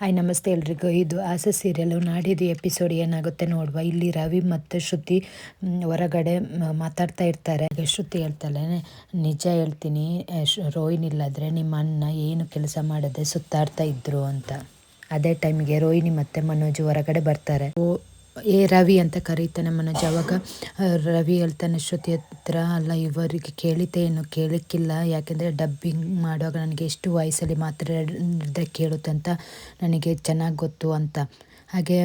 Hi, ನಮಸ್ತೆ ಎಲ್ರಿಗೂ. ಇದು ಆಸೆ ಸೀರಿಯಲ್ ನಾಡಿದ್ದು ಎಪಿಸೋಡ್ ಏನಾಗುತ್ತೆ ನೋಡುವ. ಇಲ್ಲಿ ರವಿ ಮತ್ತು ಶ್ರುತಿ ಹೊರಗಡೆ ಮಾತಾಡ್ತಾ ಇರ್ತಾರೆ. ಶ್ರುತಿ ಹೇಳ್ತಾಳೆ, ನಿಜ ಹೇಳ್ತೀನಿ ರೋಹಿಣಿ ಇಲ್ಲಾದರೆ ನಿಮ್ಮ ಅಣ್ಣ ಏನು ಕೆಲಸ ಮಾಡದೆ ಸುತ್ತಾಡ್ತಾ ಇದ್ರು ಅಂತ. ಅದೇ ಟೈಮಿಗೆ ರೋಹಿಣಿ ಮತ್ತು ಮನೋಜ್ ಹೊರಗಡೆ ಬರ್ತಾರೆ. ಏ ರವಿ ಅಂತ ಕರೀತಾನೆ ಮನೋಜ್ ಅವಾಗ ರವಿ ಹೇಳ್ತಾನೆ, ಶ್ರುತಿ ಹತ್ರ ಅಲ್ಲ, ಇವರಿಗೆ ಕೇಳಿದ್ದೆ ಏನು ಕೇಳಕ್ಕಿಲ್ಲ. ಯಾಕೆಂದರೆ ಡಬ್ಬಿಂಗ್ ಮಾಡುವಾಗ ನನಗೆ ಎಷ್ಟು ವಯಸ್ಸಲ್ಲಿ ಮಾತ್ರ ಕೇಳುತ್ತೆ ಅಂತ ನನಗೆ ಚೆನ್ನಾಗಿ ಗೊತ್ತು ಅಂತ. ಹಾಗೆ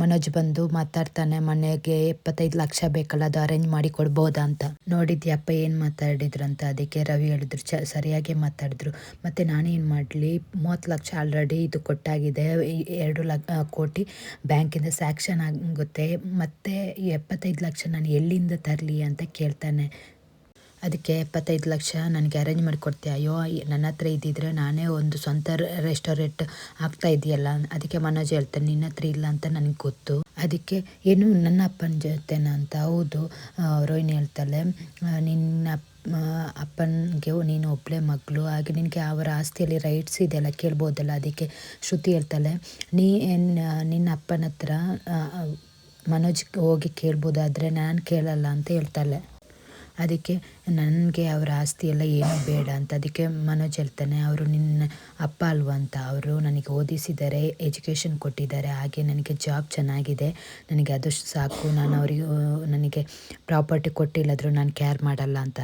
ಮನೋಜ್ ಬಂದು ಮಾತಾಡ್ತಾನೆ, ಮನೆಗೆ ಎಪ್ಪತ್ತೈದು ಲಕ್ಷ ಬೇಕಲ್ಲ, ಅದು ಅರೇಂಜ್ ಮಾಡಿ ಕೊಡ್ಬೋದಾ ಅಂತ. ನೋಡಿದ್ಯಪ್ಪ ಏನು ಮಾತಾಡಿದ್ರು ಅಂತ ಅದಕ್ಕೆ ರವಿ ಹೇಳಿದ್ರು ಚ ಸರಿಯಾಗಿ ಮಾತಾಡಿದ್ರು. ಮತ್ತು ನಾನೇನು ಮಾಡಲಿ, ಮೂವತ್ತು ಲಕ್ಷ ಆಲ್ರೆಡಿ ಇದು ಕೊಟ್ಟಾಗಿದೆ ಎರಡು ಲಕ್ಷ ಕೋಟಿ ಬ್ಯಾಂಕಿಂದ ಸ್ಯಾಕ್ಷನ್ ಆಗುತ್ತೆ, ಮತ್ತು ಎಪ್ಪತ್ತೈದು ಲಕ್ಷ ನಾನು ಎಲ್ಲಿಂದ ತರಲಿ ಅಂತ ಕೇಳ್ತಾನೆ. ಅದಕ್ಕೆ ಎಪ್ಪತ್ತೈದು ಲಕ್ಷ ನನಗೆ ಅರೇಂಜ್ ಮಾಡಿಕೊಡ್ತೀಯ? ಅಯ್ಯೋ ನನ್ನ ಹತ್ರ ಇದ್ದಿದ್ರೆ ನಾನೇ ಒಂದು ಸ್ವಂತ ರೆಸ್ಟೋರೆಂಟ್ ಆಗ್ತಾ ಇದೆಯಲ್ಲ ಅದಕ್ಕೆ ಮನೋಜ್ ಹೇಳ್ತಾನೆ, ನಿನ್ನ ಹತ್ರ ಇಲ್ಲ ಅಂತ ನನಗೆ ಗೊತ್ತು. ಅದಕ್ಕೆ, ಏನು, ನನ್ನ ಅಪ್ಪನ ಜೊತೆನ ಅಂತ? ಹೌದು ರೋಹಿಣಿ ಹೇಳ್ತಾಳೆ ನಿನ್ನ ಅಪ್ಪನಿಗೆ ನೀನು ಒಬ್ಬಳೇ ಮಗಳು. ಹಾಗೆ ನಿನಗೆ ಅವರ ಆಸ್ತಿಯಲ್ಲಿ ರೈಟ್ಸ್ ಇದೆಯಲ್ಲ, ಕೇಳ್ಬೋದಲ್ಲ? ಅದಕ್ಕೆ ಶ್ರುತಿ ಹೇಳ್ತಾಳೆ, ನೀ ನಿನ್ನ ಅಪ್ಪನ ಹತ್ರ ಮನೋಜ್ಗೆ ಹೋಗಿ ಕೇಳ್ಬೋದಾದರೆ ನಾನು ಕೇಳಲ್ಲ ಅಂತ ಹೇಳ್ತಾಳೆ. ಅದಕ್ಕೆ ನನಗೆ ಅವರ ಆಸ್ತಿ ಎಲ್ಲ ಏನೂ ಬೇಡ ಅಂತ. ಅದಕ್ಕೆ ಮನೋಜ್ ಹೇಳ್ತಾನೆ, ಅವರು ನಿನ್ನ ಅಪ್ಪ ಅಲ್ವ ಅಂತ. ಅವರು ನನಗೆ ಓದಿಸಿದ್ದಾರೆ ಎಜುಕೇಷನ್ ಕೊಟ್ಟಿದ್ದಾರೆ. ಹಾಗೆ ನನಗೆ ಜಾಬ್ ಚೆನ್ನಾಗಿದೆ. ನನಗೆ ಅದು ಸಾಕು. ನಾನು ಅವರಿಗೆ, ನನಗೆ ಪ್ರಾಪರ್ಟಿ ಕೊಟ್ಟಿಲ್ಲಾದರೂ ನಾನು ಕೇರ್ ಮಾಡಲ್ಲ ಅಂತ.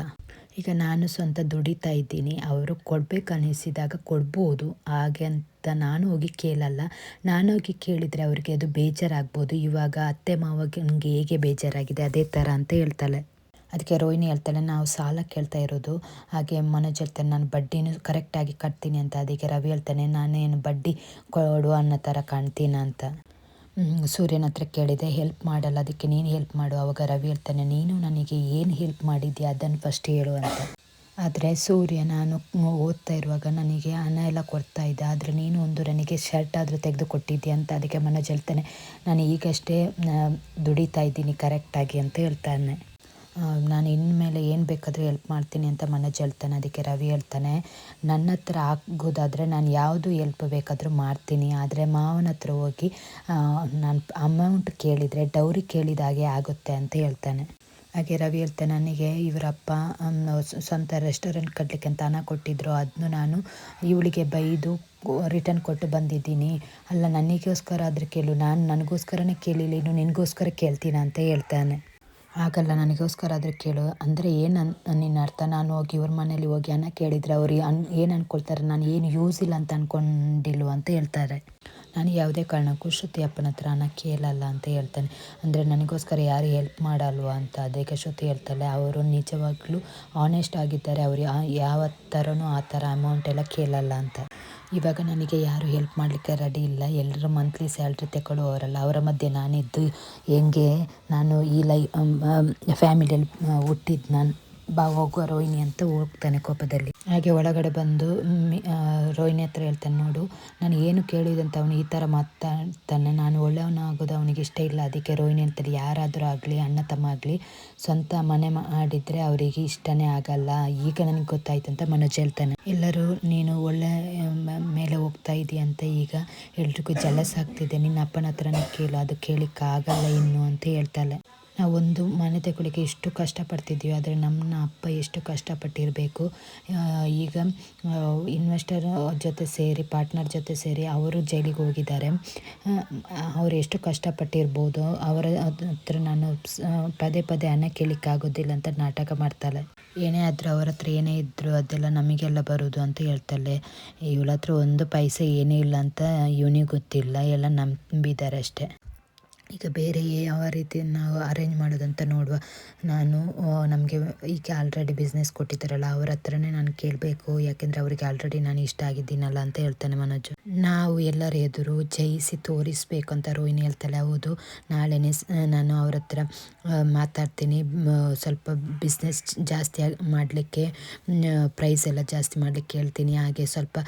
ಈಗ ನಾನು ಸ್ವಂತ ದುಡಿತಾ ಇದ್ದೀನಿ. ಅವರು ಕೊಡ್ಬೇಕು ಅನ್ನಿಸಿದಾಗ ಕೊಡ್ಬೋದು. ಹಾಗೆ ಅಂತ ನಾನು ಹೋಗಿ ಕೇಳಲ್ಲ. ನಾನು ಹೋಗಿ ಕೇಳಿದರೆ ಅವರಿಗೆ ಅದು ಬೇಜಾರಾಗ್ಬೋದು. ಇವಾಗ ಅತ್ತೆ ಮಾವಗೆ ನನಗೆ ಹೇಗೆ ಬೇಜಾರಾಗಿದೆ ಅದೇ ಥರ ಅಂತ ಹೇಳ್ತಾಳೆ. ಅದಕ್ಕೆ ರೋಹಿಣಿ ಹೇಳ್ತಾಳೆ, ನಾವು ಸಾಲ ಕೇಳ್ತಾ ಇರೋದು, ಹಾಗೆ ಮನೋಜ್ ಹೇಳ್ತಾನೆ ನಾನು ಬಡ್ಡಿನೂ ಕರೆಕ್ಟಾಗಿ ಕಟ್ತೀನಿ ಅಂತ. ಅದಕ್ಕೆ ರವಿ ಹೇಳ್ತಾನೆ, ನಾನೇನು ಬಡ್ಡಿ ಕೊಡು ಅನ್ನೋ ಥರ ಕಾಣ್ತೀನ ಅಂತ. ಸೂರ್ಯನ ಹತ್ರ ಕೇಳಿದೆ ಹೆಲ್ಪ್ ಮಾಡಲ್ಲ, ಅದಕ್ಕೆ ನೀನು ಹೆಲ್ಪ್ ಮಾಡು. ಆವಾಗ ರವಿ ಹೇಳ್ತಾನೆ, ನೀನು ನನಗೆ ಏನು ಹೆಲ್ಪ್ ಮಾಡಿದ್ಯಾ, ಅದನ್ನು ಫಸ್ಟ್ ಹೇಳು ಅಂತ. ಆದರೆ ಸೂರ್ಯ, ನಾನು ಓದ್ತಾ ಇರುವಾಗ ನನಗೆ ಹಣ ಎಲ್ಲ ಕೊಡ್ತಾ ಇದ್ದೆ, ಆದರೆ ನೀನು ಒಂದು ನನಗೆ ಶರ್ಟ್ ಆದರೂ ತೆಗೆದು ಕೊಟ್ಟಿದ್ದೆ ಅಂತ. ಅದಕ್ಕೆ ಮನೋಜ್ ಹೇಳ್ತಾನೆ, ನಾನು ಈಗಷ್ಟೇ ದುಡಿತಾ ಇದ್ದೀನಿ ಕರೆಕ್ಟಾಗಿ ಅಂತ ಹೇಳ್ತಾನೆ. ನಾನು ಇನ್ಮೇಲೆ ಏನು ಬೇಕಾದರೂ ಹೆಲ್ಪ್ ಮಾಡ್ತೀನಿ ಅಂತ ಮನೋಜ್ ಹೇಳ್ತಾನೆ, ಅದಕ್ಕೆ ರವಿ ಹೇಳ್ತಾನೆ. ನನ್ನ ಹತ್ರ ಆಗೋದಾದರೆ ನಾನು ಯಾವುದು ಹೆಲ್ಪ್ ಬೇಕಾದರೂ ಮಾಡ್ತೀನಿ. ಆದರೆ ಮಾವನ ಹತ್ರ ಹೋಗಿ ನಾನು ಅಮೌಂಟ್ ಕೇಳಿದರೆ, ಡೌರಿ ಕೇಳಿದ ಹಾಗೆ ಆಗುತ್ತೆ ಅಂತ ಹೇಳ್ತಾನೆ. ಹಾಗೆ ರವಿ ಹೇಳ್ತಾನೆ, ನನಗೆ ಇವರಪ್ಪ ಸ್ವಂತ ರೆಸ್ಟೋರೆಂಟ್ ಕಟ್ಟಲಿಕ್ಕೆ ಅಂತ ಹಣ ಕೊಟ್ಟಿದ್ರು. ಅದನ್ನು ನಾನು ಇವಳಿಗೆ ಬೈದು ರಿಟರ್ನ್ ಕೊಟ್ಟು ಬಂದಿದ್ದೀನಿ. ಅಲ್ಲ, ನನಗೋಸ್ಕರ ಆದರೆ ಕೇಳು. ನಾನು, ನನಗೋಸ್ಕರನೇ ಕೇಳಿಲ್ಲ. ಇನ್ನು ನಿನಗೋಸ್ಕರ ಕೇಳ್ತೀನ ಅಂತ ಹೇಳ್ತಾನೆ. ಆಗಲ್ಲ ನನಗೋಸ್ಕರ ಆದರೂ ಕೇಳು. ಅಂದರೆ ಏನು ಅನ್ ನಿನ್ನ ಅರ್ಥ? ನಾನು ಹೋಗಿ ಇವ್ರ ಮನೇಲಿ ಹೋಗಿ ಅನ್ನ ಕೇಳಿದರೆ ಅವ್ರಿಗೆ ಅನ್, ಏನು ಅಂದ್ಕೊಳ್ತಾರೆ ನಾನು ಏನು ಯೂಸ್ ಇಲ್ಲ ಅಂತ ಅಂದ್ಕೊಂಡಿಲ್ವ ಅಂತ ಹೇಳ್ತಾರೆ. ನಾನು ಯಾವುದೇ ಕಾರಣಕ್ಕೂ ಶ್ರುತಿ ಅಪ್ಪನ ಹತ್ರ ಹಣ ಕೇಳಲ್ಲ ಅಂತ ಹೇಳ್ತಾನೆ. ಅಂದರೆ ನನಗೋಸ್ಕರ ಯಾರು ಹೆಲ್ಪ್ ಮಾಡಲ್ವ ಅಂತ ಅದಕ್ಕೆ ಶ್ರುತಿ ಹೇಳ್ತಾಳೆ. ಅವರು ನಿಜವಾಗ್ಲೂ ಆನೆಸ್ಟ್ ಆಗಿದ್ದಾರೆ. ಅವರು ಯಾವ ಥರನೂ ಆ ಥರ ಅಮೌಂಟ್ ಎಲ್ಲ ಕೇಳಲ್ಲ ಅಂತ. ಇವಾಗ ನನಗೆ ಯಾರು ಹೆಲ್ಪ್ ಮಾಡಲಿಕ್ಕೆ ರೆಡಿ ಇಲ್ಲ. ಎಲ್ಲರೂ ಮಂತ್ಲಿ ಸ್ಯಾಲ್ರಿ ತಕೊಳ್ಳೋವರಲ್ಲ ಅವರ ಮಧ್ಯೆ ನಾನಿದ್ದು ಹೆಂಗೆ? ನಾನು ಈ ಲೈ ಫ್ಯಾಮಿಲಿಯಲ್ಲಿ ಹುಟ್ಟಿದ್ದು ನಾನು ಬಾ ಹೋಗುವ ರೋಹಿಣಿ ಅಂತ ಹೋಗ್ತಾನೆ ಕೋಪದಲ್ಲಿ. ಹಾಗೆ ಒಳಗಡೆ ಬಂದು ರೋಹಿಣಿ ಹತ್ರ ಹೇಳ್ತಾನೆ, ನೋಡು, ನಾನು ಏನು ಕೇಳಿದಂತ ಅವನು ಈ ಥರ ಮಾತಾಡ್ತಾನೆ. ನಾನು ಒಳ್ಳೆಯವನಾಗೋದು ಅವನಿಗೆ ಇಷ್ಟ ಇಲ್ಲ. ಅದಕ್ಕೆ ರೋಹಿಣಿ ಅಂತಾರೆ ಯಾರಾದರೂ ಆಗಲಿ, ಅಣ್ಣ, ತಮ್ಮ ಆಗಲಿ, ಸ್ವಂತ ಮನೆ ಮಾಡಿದರೆ ಅವರಿಗೆ ಇಷ್ಟನೇ ಆಗಲ್ಲ. ಈಗ ನನಗೆ ಗೊತ್ತಾಯ್ತು ಅಂತ ಮನೋಜ್ ಹೇಳ್ತಾನೆ. ಎಲ್ಲರೂ, ನೀನು ಒಳ್ಳೆ ಮೇಲೆ ಹೋಗ್ತಾ ಇದೀಯ ಅಂತ ಈಗ ಎಲ್ರಿಗೂ ಜಲಸ್ ಆಗ್ತಿದೆ. ನಿನ್ನ ಅಪ್ಪನ ಹತ್ರನೇ ಕೇಳು. ಅದು ಕೇಳಿಕ್ಕಾಗಲ್ಲ ಇನ್ನು ಅಂತ ಹೇಳ್ತಾಳೆ. ನಾವು ಒಂದು ಮನೆ ತಗೊಳ್ಳಿಕ್ಕೆ ಎಷ್ಟು ಕಷ್ಟಪಡ್ತಿದ್ದೀವಿ, ಆದರೆ ನಮ್ಮ ಅಪ್ಪ ಎಷ್ಟು ಕಷ್ಟಪಟ್ಟಿರಬೇಕು. ಈಗ ಇನ್ವೆಸ್ಟರ್ ಜೊತೆ ಸೇರಿ ಪಾರ್ಟ್ನರ್ ಜೊತೆ ಸೇರಿ ಅವರು ಜೈಲಿಗೆ ಹೋಗಿದ್ದಾರೆ. ಅವರು ಎಷ್ಟು ಕಷ್ಟಪಟ್ಟಿರ್ಬೋದು, ಅವರ ಹತ್ರ ನಾನು ಪದೇ ಪದೇ ಹಣ ಕೇಳಿಕ್ಕಾಗೋದಿಲ್ಲ ಅಂತ ನಾಟಕ ಮಾಡ್ತಾಳೆ. ಏನೇ ಆದರೂ ಅವರ ಹತ್ರ ಏನೇ ಇದ್ದರೂ ಅದೆಲ್ಲ ನಮಗೆಲ್ಲ ಬರೋದು ಅಂತ ಹೇಳ್ತಾಳೆ. ಇವಳ ಹತ್ರ ಒಂದು ಪೈಸೆ ಏನೂ ಇಲ್ಲ ಅಂತ ಇವನಿಗೆ ಗೊತ್ತಿಲ್ಲ, ಎಲ್ಲ ನಂಬಿದ್ದಾರೆ ಅಷ್ಟೇ. ಈಗ ಬೇರೆ ಯಾವ ರೀತಿ ನಾವು ಅರೇಂಜ್ ಮಾಡೋದಂತ ನೋಡುವ. ನಾನು ನಮಗೆ ಈಗ ಆಲ್ರೆಡಿ ಬಿಸ್ನೆಸ್ ಕೊಟ್ಟಿದ್ದಾರಲ್ಲ, ಅವ್ರ ಹತ್ರನೇ ನಾನು ಕೇಳಬೇಕು, ಯಾಕೆಂದರೆ ಅವರಿಗೆ ಆಲ್ರೆಡಿ ನಾನು ಇಷ್ಟ ಆಗಿದ್ದೀನಲ್ಲ ಅಂತ ಹೇಳ್ತಾನೆ ಮನೋಜ್. ನಾವು ಎಲ್ಲರ ಎದುರು ಜಯಿಸಿ ತೋರಿಸ್ಬೇಕು ಅಂತ ರೋಹಿಣಿ ಹೇಳ್ತಾಳೆ, ಹೌದು, ನಾಳೆನೇ ನಾನು ಅವ್ರ ಹತ್ರ ಮಾತಾಡ್ತೀನಿ. ಸ್ವಲ್ಪ ಬಿಸ್ನೆಸ್ ಜಾಸ್ತಿ ಮಾಡಲಿಕ್ಕೆ ಪ್ರೈಸ್ ಎಲ್ಲ ಜಾಸ್ತಿ ಮಾಡಲಿಕ್ಕೆ ಹೇಳ್ತೀನಿ. ಹಾಗೆ ಸ್ವಲ್ಪ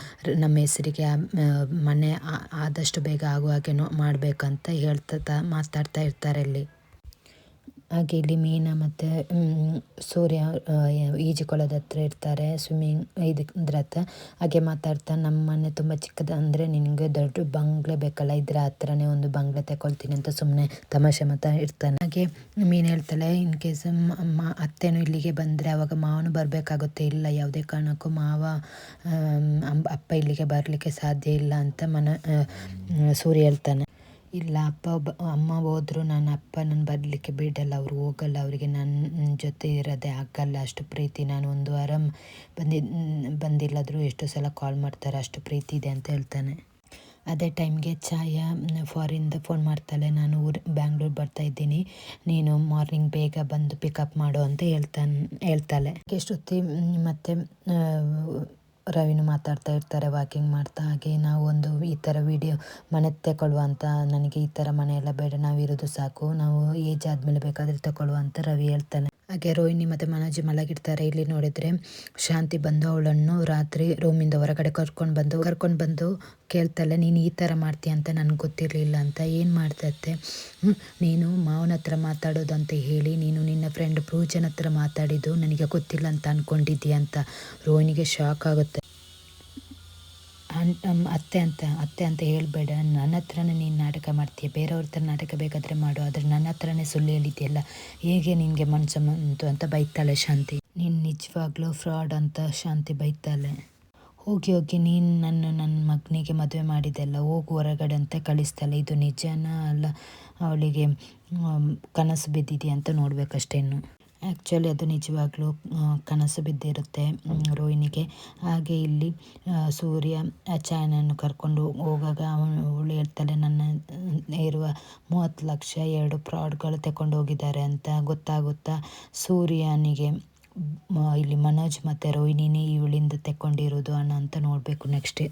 ನಮ್ಮ ಹೆಸರಿಗೆ ಮನೆ ಆದಷ್ಟು ಬೇಗ ಆಗುವ ಹಾಗೆ ಮಾಡಬೇಕಂತ ಹೇಳ್ತಾ ಮಾತಾಡ್ತಾ ಇರ್ತಾರೆ ಅಲ್ಲಿ. ಹಾಗೆ ಇಲ್ಲಿ ಮೀನಾ ಮತ್ತು ಸೂರ್ಯ ಈಜುಕೊಳದ ಹತ್ರ ಇರ್ತಾರೆ ಸ್ವಿಮ್ಮಿಂಗ್ ಇದ್ರ ಹತ್ರ. ಹಾಗೆ ಮಾತಾಡ್ತಾ ನಮ್ಮ ಮನೆ ತುಂಬ ಚಿಕ್ಕದ ಅಂದರೆ ನಿನಗೆ ದೊಡ್ಡ ಬಂಗ್ಲೆ ಬೇಕಲ್ಲ, ಇದ್ರ ಹತ್ರನೇ ಒಂದು ಬಂಗ್ಲೆ ತಗೊಳ್ತೀನಿ ಅಂತ ಸುಮ್ಮನೆ ತಮಾಷೆ ಮಾತಾ ಇರ್ತಾನೆ. ಹಾಗೆ ಮೀನು ಹೇಳ್ತಾಳೆ, ಇನ್ ಕೇಸ್ ಅತ್ತೆನೂ ಇಲ್ಲಿಗೆ ಬಂದರೆ ಅವಾಗ ಮಾವನು ಬರಬೇಕಾಗುತ್ತೆ. ಇಲ್ಲ, ಯಾವುದೇ ಕಾರಣಕ್ಕೂ ಮಾವ ಅಪ್ಪ ಇಲ್ಲಿಗೆ ಬರಲಿಕ್ಕೆ ಸಾಧ್ಯ ಇಲ್ಲ ಅಂತ ಮನ ಸೂರ್ಯ ಹೇಳ್ತಾನೆ. ಇಲ್ಲ, ಅಪ್ಪ ಅಮ್ಮ ಹೋದ್ರು, ನನ್ನ ಅಪ್ಪ ನನ್ನ ಬರಲಿಕ್ಕೆ ಬಿಡಲ್ಲ. ಅವರು ಹೋಗಲ್ಲ, ಅವರಿಗೆ ನನ್ನ ಜೊತೆ ಇರೋದೇ ಆಗಲ್ಲ. ಅಷ್ಟು ಪ್ರೀತಿ, ನಾನು ಒಂದು ವಾರ ಬಂದಿ, ಬಂದಿಲ್ಲಾದರೂ ಎಷ್ಟು ಸಲ ಕಾಲ್ ಮಾಡ್ತಾರೆ, ಅಷ್ಟು ಪ್ರೀತಿ ಇದೆ ಅಂತ ಹೇಳ್ತಾನೆ. ಅದೇ ಟೈಮ್ಗೆ ಛಾಯಾ ಫಾರಿಂದ ಫೋನ್ ಮಾಡ್ತಾಳೆ. ನಾನು ಊರು, ಬ್ಯಾಂಗ್ಳೂರು ಬರ್ತಾ ಇದ್ದೀನಿ. ನೀನು ಮಾರ್ನಿಂಗ್ ಬೇಗ ಬಂದು ಪಿಕಪ್ ಮಾಡು ಅಂತ ಹೇಳ್ತಾನೆ, ಹೇಳ್ತಾಳೆ. ಎಷ್ಟೊತ್ತಿ, ಮತ್ತು ರವಿನೂ ಮಾತಾಡ್ತಾ ಇರ್ತಾರೆ ವಾಕಿಂಗ್ ಮಾಡ್ತಾ, ಹಾಗೆ ನಾವು ಒಂದು ಈ ಥರ ವಿಡಿಯೋ ಮನೆ ತಗೊಳ್ಳುವಂಥ ನನಗೆ ಈ ಥರ ಮನೆ ಎಲ್ಲ ಬೇಡ ಇರೋದು ಸಾಕು, ನಾವು ಏಜ್ ಆದಮೇಲೆ ಬೇಕಾದರೆ ತಗೊಳ್ಳುವ ಅಂತ ರವಿ ಹೇಳ್ತಾನೆ. ಹಾಗೆ ರೋಹಿಣಿ ಮತ್ತು ಮನೋಜ್ ಮಲಗಿಡ್ತಾರೆ ಇಲ್ಲಿ ನೋಡಿದರೆ ಶಾಂತಿ ಬಂದು ಅವಳನ್ನು ರಾತ್ರಿ ರೂಮಿಂದ ಹೊರಗಡೆ ಕರ್ಕೊಂಡು ಬಂದು ಕರ್ಕೊಂಡು ಬಂದು ಕೇಳ್ತಾಳೆ, ನೀನು ಈ ಥರ ಮಾಡ್ತೀಯ ಅಂತ ನನಗೆ ಗೊತ್ತಿರಲಿಲ್ಲ ಅಂತ. ಏನು ಮಾಡ್ತೈತೆ ನೀನು ಮಾವನ ಹತ್ರ ಮಾತಾಡೋದು ಅಂತ ಹೇಳಿ, ನೀನು ನಿನ್ನ ಫ್ರೆಂಡ್ ಪೂಜನ ಹತ್ರ ಮಾತಾಡಿದ್ದು ನನಗೆ ಗೊತ್ತಿಲ್ಲ ಅಂತ ಅಂದ್ಕೊಂಡಿದ್ದೀಯ ಅಂತ. ರೋಹಿಣಿಗೆ ಶಾಕ್ ಆಗುತ್ತೆ. ಅತ್ತೆ ಅಂತ ಅತ್ತೆ ಅಂತ ಹೇಳಬೇಡ. ನನ್ನ ಹತ್ರನೇ ನೀನು ನಾಟಕ ಮಾಡ್ತೀಯ. ಬೇರೆಯವ್ರ ಹತ್ರ ನಾಟಕ ಬೇಕಾದರೆ ಮಾಡು. ಆದರೆ ನನ್ನ ಹತ್ರನೇ ಸುಳ್ಳು ಹೇಳಿದ್ಯಲ್ಲ, ಹೇಗೆ ನಿನಗೆ ಮನಸ್ಸು ಬಂತು ಅಂತ ಬೈತಾಳೆ ಶಾಂತಿ. ನೀನು ನಿಜವಾಗ್ಲೂ ಫ್ರಾಡ್ ಅಂತ ಶಾಂತಿ ಬೈತಾಳೆ. ಹೋಗಿ ಹೋಗಿ ನೀನು ನನ್ನ ನನ್ನ ಮಗನಿಗೆ ಮದುವೆ ಮಾಡಿದೆಲ್ಲ, ಹೋಗು ಹೊರಗಡೆ ಅಂತ ಕಳಿಸ್ತಾಳೆ. ಇದು ನಿಜನ ಅಲ್ಲ? ಅವಳಿಗೆ ಕನಸು ಬಿದ್ದಿದೆಯಾ ಅಂತ ನೋಡಬೇಕಷ್ಟೇನು ಆ್ಯಕ್ಚುಲಿ ಅದು ನಿಜವಾಗ್ಲೂ ಕನಸು ಬಿದ್ದಿರುತ್ತೆ ರೋಹಿಣಿಗೆ. ಹಾಗೆ ಇಲ್ಲಿ ಸೂರ್ಯ ಚಾಯನನ್ನು ಕರ್ಕೊಂಡು ಹೋಗಾಗ ಅವಳು ಹೇಳ್ತಾಳೆ ನನ್ನ ಇರುವ ಮೂವತ್ತು ಲಕ್ಷ ಎರಡು ಫ್ರಾಡ್ಗಳು ತಗೊಂಡು ಹೋಗಿದ್ದಾರೆ ಅಂತ ಗೊತ್ತಾಗುತ್ತಾ, ಸೂರ್ಯನಿಗೆ ಇಲ್ಲಿ ಮನೋಜ್ ಮತ್ತು ರೋಹಿಣಿನೇ ಇವಳಿಂದ ತಗೊಂಡಿರೋದು ಅಣ್ಣ ಅಂತ ನೋಡಬೇಕು ನೆಕ್ಸ್ಟ್